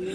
আমি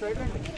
ఎట్టి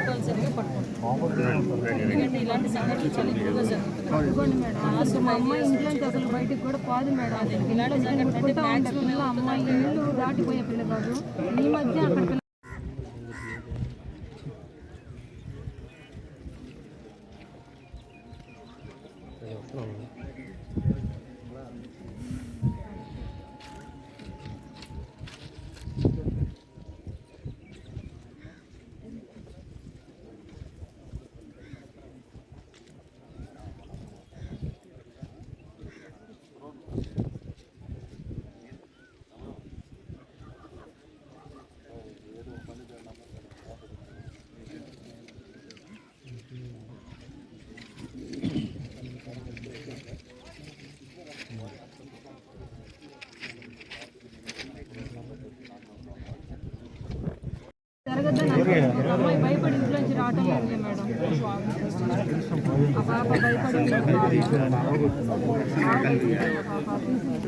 కంపల్సరీగా పట్టుకుంటాం. ఎందుకంటే ఇలాంటి సంఘటనలు చాలా ఎక్కువగా జరుగుతున్నాయి. అసలు మా అమ్మాయి ఇంట్లోంచి అసలు బయటికి కూడా పోదు మేడం ఇలాంటి సంఘటన అంటే అమ్మాయి ఇల్లు దాటిపోయే పిల్ల కాదు. ఈ మధ్య అక్కడ పిల్ల జరగద్దని అనుకుంటున్నాను. అమ్మాయి భయపడి ఇంట్లోంచి రావటం లేదు మేడం ఆ పాప భయపడి ఇంట్లోకి రాదు పాప తీసి వాళ్ళ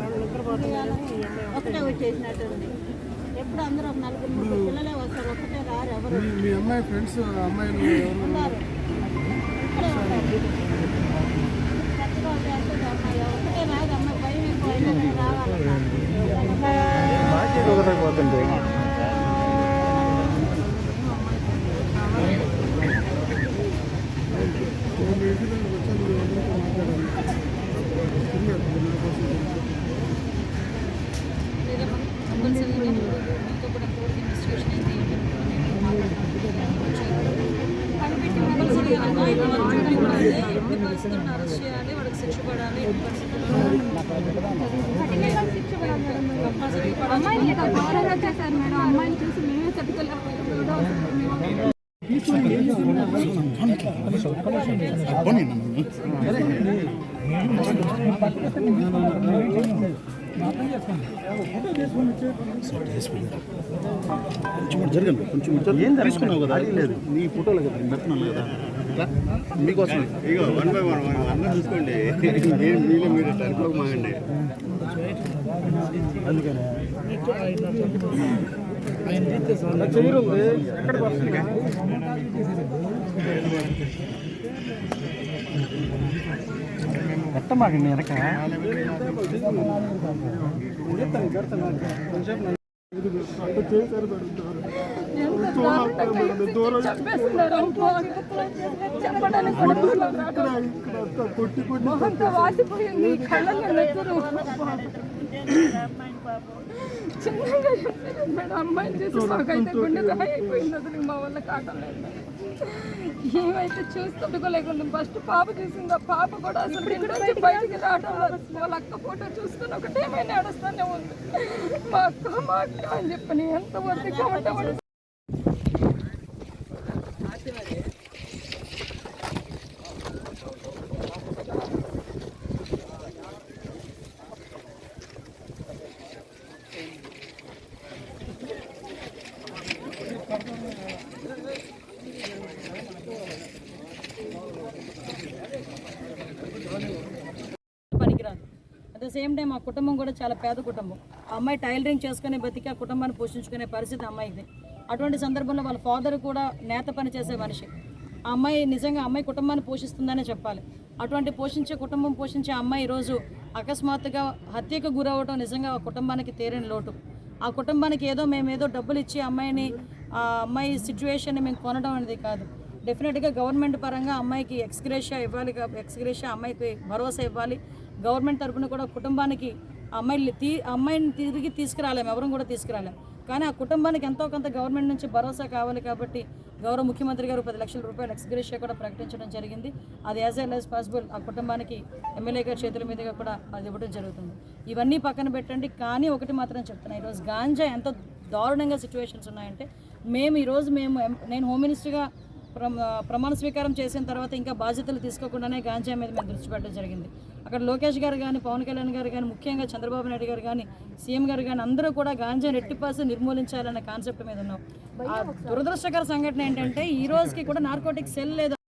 అక్కని ఒకటే వచ్చేసినట్టుంది. ఎప్పుడు అందరూ ఒక నలుగురు ముగ్గురు పిల్లలే వస్తారు ఒకటే రారు ఎవరు. మీ అమ్మాయి ఫ్రెండ్స్ అమ్మాయిలు ఉన్నారు. ఎట్టి పరిస్థితుల్లో అరెస్ట్ చేయాలి వాడికి శిక్ష పడాలి అమ్మాయిని చూసి మేమే తట్టుకోలేకపోయాం కొంచెం జరగండి. కొంచెం తీసుకున్నావు కదా. నీ ఫోటోలు కదా నేను పెడుతున్నాను కదా. మీకోసం. ఇగో వన్ బై వన్ వన్ అన్న చూసుకోండి. మీలో మీరు తలుపులోకి మాగండి వస్తుంది ఎట్టమాగండి వెనక? చంపేస్తున్నారు చెప్పడానికి మొహంతో వాసిపోయింది నెత్తురు చిన్నగా మేడం అమ్మాయిని చేసి మాకైతే గుండె అయిపోయింది అసలు మా వల్ల కావటం లేదు ఏమైతే చూస్తుండలేకుండా ఫస్ట్ పాప చూసింది ఆ పాప కూడా అసలు బయటికి రావడం వాళ్ళ అక్క ఫోటో చూసుకొని ఒకటేమైనా నడుస్తూనే ఉంది. మా అక్క మా అక్క అని చెప్పని ఎంత సేమ్ టైం ఆ కుటుంబం కూడా చాలా పేద కుటుంబం. ఆ అమ్మాయి టైలరింగ్ చేసుకునే బతికి ఆ కుటుంబాన్ని పోషించుకునే పరిస్థితి అమ్మాయిది. అటువంటి సందర్భంలో వాళ్ళ ఫాదర్ కూడా నేత పని చేసే మనిషి. ఆ అమ్మాయి నిజంగా అమ్మాయి కుటుంబాన్ని పోషిస్తుందనే చెప్పాలి. అటువంటి పోషించే కుటుంబం పోషించే అమ్మాయి ఈరోజు అకస్మాత్తుగా హత్యకు గురవడం నిజంగా ఆ కుటుంబానికి తీరని లోటు. ఆ కుటుంబానికి ఏదో మేము ఏదో డబ్బులు ఇచ్చి అమ్మాయిని ఆ అమ్మాయి సిచ్యువేషన్ని మేము కొనడం అనేది కాదు. డెఫినెట్గా గవర్నమెంట్ పరంగా అమ్మాయికి ఎక్స్గ్రేషియా ఇవ్వాలి ఎక్స్గ్రేషియా అమ్మాయికి భరోసా ఇవ్వాలి. గవర్నమెంట్ తరపున కూడా కుటుంబానికి అమ్మాయిని తీ అమ్మాయిని తిరిగి తీసుకురాలేము ఎవరం కూడా తీసుకురాలేము కానీ ఆ కుటుంబానికి ఎంతో కొంత గవర్నమెంట్ నుంచి భరోసా కావాలి కాబట్టి గౌరవ ముఖ్యమంత్రి గారు పది లక్షల రూపాయలు ఎక్స్గ్రేషియా కూడా ప్రకటించడం జరిగింది. అది యాజ్ వెల్ యాజ్ పాసిబుల్ ఆ కుటుంబానికి ఎమ్మెల్యే గారి చేతుల మీదుగా కూడా అది ఇవ్వడం జరుగుతుంది. ఇవన్నీ పక్కన పెట్టండి. కానీ ఒకటి మాత్రం చెప్తున్నా ఈరోజు గాంజా ఎంత దారుణంగా సిచ్యువేషన్స్ ఉన్నాయంటే మేము ఈరోజు మేము నేను హోమ్ మినిస్టర్గా ప్రమాణ స్వీకారం చేసిన తర్వాత ఇంకా బాధ్యతలు తీసుకోకుండానే గాంజా మీద మేము దృష్టి పెట్టడం జరిగింది. అక్కడ లోకేష్ గారు కానీ పవన్ కళ్యాణ్ గారు కానీ ముఖ్యంగా చంద్రబాబు నాయుడు గారు కానీ సీఎం గారు కానీ అందరూ కూడా గాంజా ఎట్టిపాసి నిర్మూలించాలనే కాన్సెప్ట్ మీద ఉన్నాం. దురదృష్టకర సంఘటన ఏంటంటే ఈ రోజుకి కూడా నార్కోటిక్ సెల్ లేదు